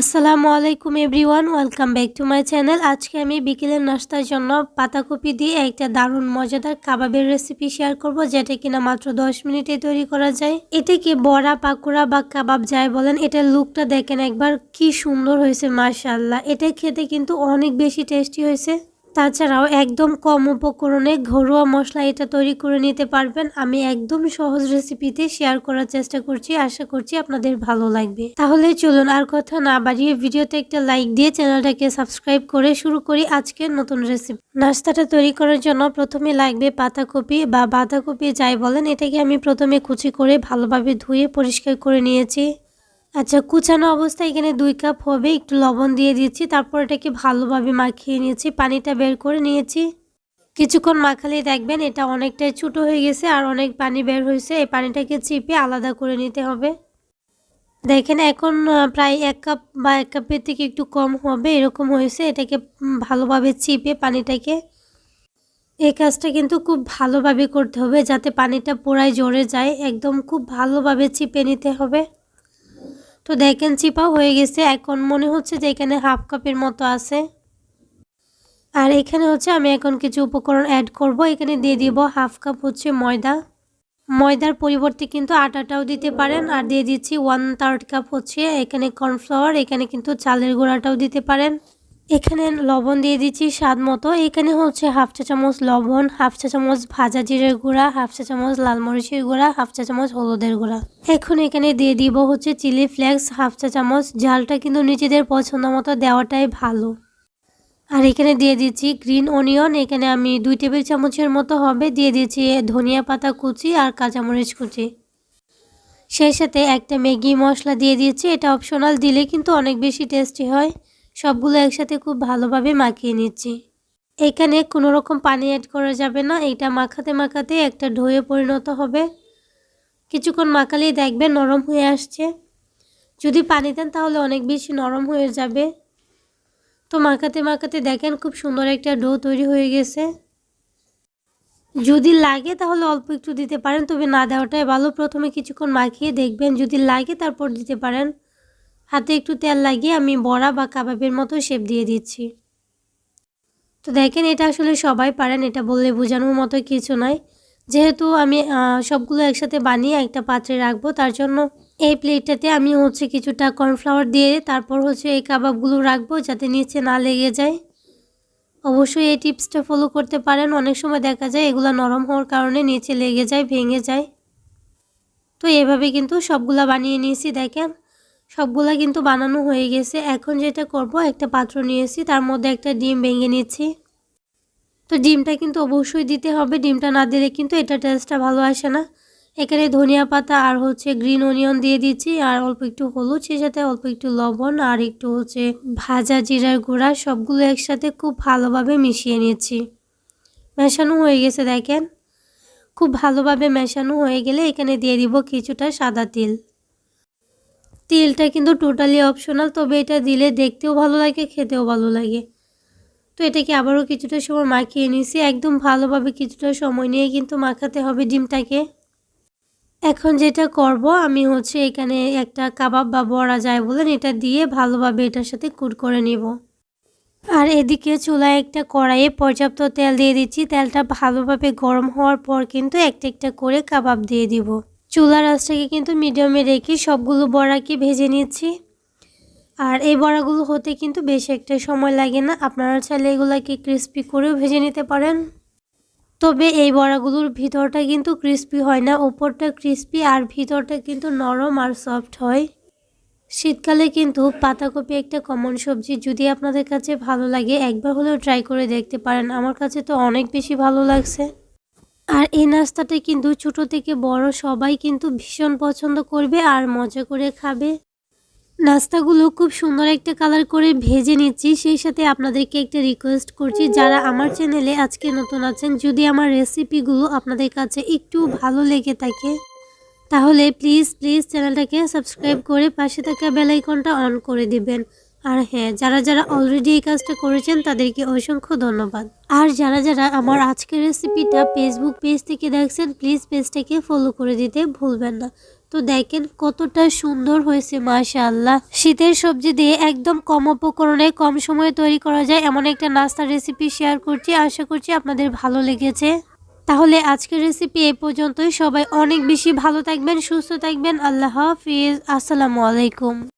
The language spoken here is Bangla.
আসসালামু আলাইকুম everyone, welcome back to my channel. আজকে আমি বিকেলের নাস্তার জন্য পাতাকপি দিয়ে একটা দারুণ মজাদার কাবাবের রেসিপি শেয়ার করব, যেটা কিনা মাত্র 10 মিনিটে তৈরি করা যায়। এটা কি বড়া, পাকোড়া বা কাবাব যায় বলেন এটা লুকটা দেখেন একবার কি সুন্দর হয়েছে মার্শাল্লাহ এটা খেতে কিন্তু অনেক বেশি টেস্টি হয়েছে। তাছাড়াও একদম কম উপকরণে ঘরোয়া মশলা এটা তৈরি করে নিতে পারবেন। আমি একদম সহজ রেসিপিতে শেয়ার করার চেষ্টা করছি, আশা করছি আপনাদের ভালো লাগবে। তাহলে চলুন আর কথা না বাড়িয়ে ভিডিওতে একটা লাইক দিয়ে চ্যানেলটাকে সাবস্ক্রাইব করে শুরু করি আজকের নতুন রেসিপি নাস্তাটা তৈরি করার জন্য প্রথমে লাগবে পাতাকপি বা বাঁধাকপি যাই বলেন, এটাকে আমি প্রথমে কুচি করে ভালোভাবে ধুয়ে পরিষ্কার করে নিয়েছি। আচ্ছা কুচানো অবস্থায় এখানে দুই কাপ হবে, একটু লবণ দিয়ে দিচ্ছি, তারপর এটাকে ভালোভাবে মাখিয়ে নিয়েছি, পানিটা বের করে নিয়েছি। কিছুক্ষণ মাখালে দেখবেন এটা অনেকটাই ছোটো হয়ে গেছে আর অনেক পানি বের হয়েছে, এই পানিটাকে চিপে আলাদা করে নিতে হবে। দেখেন, এখন প্রায় এক কাপ বা এক কাপের থেকে একটু কম হবে, এরকম হয়েছে, এটাকে ভালোভাবে চিপে পানিটাকে। এই কাজটা কিন্তু খুব ভালোভাবে করতে হবে, যাতে পানিটা পোড়ায় জড়ে যায়, একদম খুব ভালোভাবে চিপে নিতে হবে। তো দেখেন, চিপাও হয়ে গেছে। এখন মনে হচ্ছে যে এখানে হাফ কাপের মতো আছে। আর এখানে হচ্ছে আমি এখন কিছু উপকরণ অ্যাড করব। এখানে দিয়ে দিব হাফ কাপ হচ্ছে ময়দা। ময়দার পরিবর্তে কিন্তু আটাটাও দিতে পারেন। আর দিয়ে দিচ্ছি ওয়ান থার্ড কাপ হচ্ছে এখানে কর্নফ্লাওয়ার এখানে কিন্তু চালের গুঁড়াটাও দিতে পারেন। এখানে লবণ দিয়ে দিচ্ছি স্বাদ মতো। এখানে হচ্ছে হাফ চা চামচ লবণ, হাফ চা চামচ ভাজা জিরের গুঁড়া, হাফ চা চামচ লাল মরিচের গুঁড়া, হাফ চা চামচ হলুদের গুঁড়া। এখন এখানে দিয়ে দিব হচ্ছে চিলি ফ্লেক্স, হাফ চা চামচ। ঝালটা কিন্তু নিজেদের পছন্দ মতো দেওয়াটাই ভালো। আর এখানে দিয়ে দিচ্ছি গ্রিন অনিয়ন। এখানে আমি দুই টেবিল চামচের মতো হবে। দিয়ে দিচ্ছি ধনিয়া পাতা কুচি আর কাঁচামরিচ কুচি। সেই সাথে একটা ম্যাগি মশলা দিয়ে দিয়েছি এটা অপশনাল দিলে কিন্তু অনেক বেশি টেস্টি হয়। সবগুলো একসাথে খুব ভালোভাবে মাখিয়ে নিচ্ছি। এখানে কোনো রকম পানি অ্যাড করা যাবে না। এটা মাখাতে মাখাতে একটা ঢোয়ে পরিণত হবে। কিছুক্ষণ মাখালেই দেখবেন নরম হয়ে আসছে। যদি পানি দেন তাহলে অনেক বেশি নরম হয়ে যাবে। তো মাখাতে মাখাতে দেখেন খুব সুন্দর একটা ডো তৈরি হয়ে গেছে। যদি লাগে তাহলে অল্প একটু দিতে পারেন, তবে না দেওয়াটাই ভালো। প্রথমে কিছুক্ষণ মাখিয়ে দেখবেন যদি লাগে তারপর দিতে পারেন। হাতে একটু তেল লাগিয়ে আমি বড়া বা কাবাবের মতো শেপ দিয়ে দিচ্ছি। তো দেখেন, এটা আসলে সবাই পারেন, এটা বললে বোঝানোর মতো কিছু নয় যেহেতু আমি সবগুলো একসাথে বানিয়ে একটা পাত্রে রাখব, তার জন্য এই প্লেটটাতে আমি হচ্ছে কিছুটা কর্নফ্লাওয়ার দিয়ে তারপর হচ্ছে এই কাবাবগুলো রাখব যাতে নিচে না লেগে যায়। অবশ্যই এই টিপসটা ফলো করতে পারেন। অনেক সময় দেখা যায় এগুলো নরম হওয়ার কারণে নিচে লেগে যায়, ভেঙে যায়। তো এভাবে কিন্তু সবগুলা বানিয়ে নিয়েছি, দেখেন। সবগুলা কিন্তু বানানো হয়ে গেছে। এখন যেটা করব, একটা পাত্র নিয়েছি তার মধ্যে একটা ডিম ভেঙে নিচ্ছি। তো ডিমটা কিন্তু অবশ্যই দিতে হবে। ডিমটা না দিলে কিন্তু এটা টেস্টটা ভালো আসে না। এখানে ধনিয়া পাতা আর হচ্ছে গ্রিন অনিয়ন দিয়ে দিচ্ছি, আর অল্প একটু হলুদ সে সাথে অল্প একটু লবণ, আর একটু হচ্ছে ভাজা জিরার গুঁড়া, সবগুলো একসাথে খুব ভালোভাবে মিশিয়ে নিচ্ছি। মেশানো হয়ে গেছে, দেখেন। খুব ভালোভাবে মেশানো হয়ে গেলে এখানে দিয়ে দিব কিছুটা সাদা তিল। তিলটা কিন্তু টোটালি অপশনাল তবে এটা দিলে দেখতেও ভালো লাগে, খেতেও ভালো লাগে। তো এটাকে আবারও কিছুটা সময় মাখিয়ে নিয়েছি। একদম ভালোভাবে কিছুটা সময় নিয়ে কিন্তু মাখাতে হবে ডিমটাকে। এখন যেটা করব, আমি হচ্ছে এখানে একটা কাবাব বা বড়া যায় বলেন, এটা দিয়ে ভালোভাবে এটার সাথে কুট করে নিব। আর এদিকে চুলায় একটা কড়াইয়ে পর্যাপ্ত তেল দিয়ে দিচ্ছি। তেলটা ভালোভাবে গরম হওয়ার পর কিন্তু একটা একটা করে কাবাব দিয়ে দিব। চুলার আঁচটাকে কিন্তু মিডিয়ামে রেখে সবগুলো বড়াকে ভেজে নিচ্ছি। আর এই বড়াগুলো হতে কিন্তু বেশি একটা সময় লাগে না। আপনারা চাইলে এগুলোকে ক্রিস্পি করেও ভেজে নিতে পারেন। তবে এই বড়াগুলোর ভিতরটা কিন্তু ক্রিস্পি হয় না। উপরটা ক্রিস্পি আর ভিতরটা কিন্তু নরম আর সফট হয়। শীতকালে কিন্তু পাতাকপি একটা কমন সবজি। যদি আপনাদের কাছে ভালো লাগে, একবার হলেও ট্রাই করে দেখতে পারেন। আমার কাছে তো অনেক বেশি ভালো লাগছে। আর এই নাস্তাটা কিন্তু ছোট থেকে বড় সবাই কিন্তু ভীষণ পছন্দ করবে আর মজা করে খাবে। নাস্তাগুলো খুব সুন্দর একটা কালার করে ভেজে নিচ্ছি। সেই সাথে আপনাদেরকে একটা রিকোয়েস্ট করছি, যারা আমার চ্যানেলে আজকে নতুন আছেন, যদি আমার রেসিপিগুলো আপনাদের কাছে একটু ভালো লেগে থাকে, তাহলে প্লিজ প্লিজ চ্যানেলটাকে সাবস্ক্রাইব করে পাশে থাকা বেলাইকনটা অন করে দিবেন। আর হ্যাঁ যারা যারা অলরেডি এই কাজটা করেছেন তাদেরকে অসংখ্য ধন্যবাদ। আর যারা যারা আমার আজকের রেসিপিটা ফেসবুক পেজ থেকে দেখছেন প্লিজ পেজটাকে ফলো করে দিতে ভুলবেন না। তো দেখেন কতটা সুন্দর হয়েছে, মাশাআল্লাহ। শীতের সবজি দিয়ে একদম কম উপকরণে কম সময়ে তৈরি করা যায় এমন একটা নাস্তার রেসিপি শেয়ার করছি। আশা করছি আপনাদের ভালো লেগেছে। তাহলে আজকের রেসিপি এ পর্যন্তই। সবাই অনেক বেশি ভালো থাকবেন, সুস্থ থাকবেন। আল্লাহ হাফিজ। আসসালামু আলাইকুম।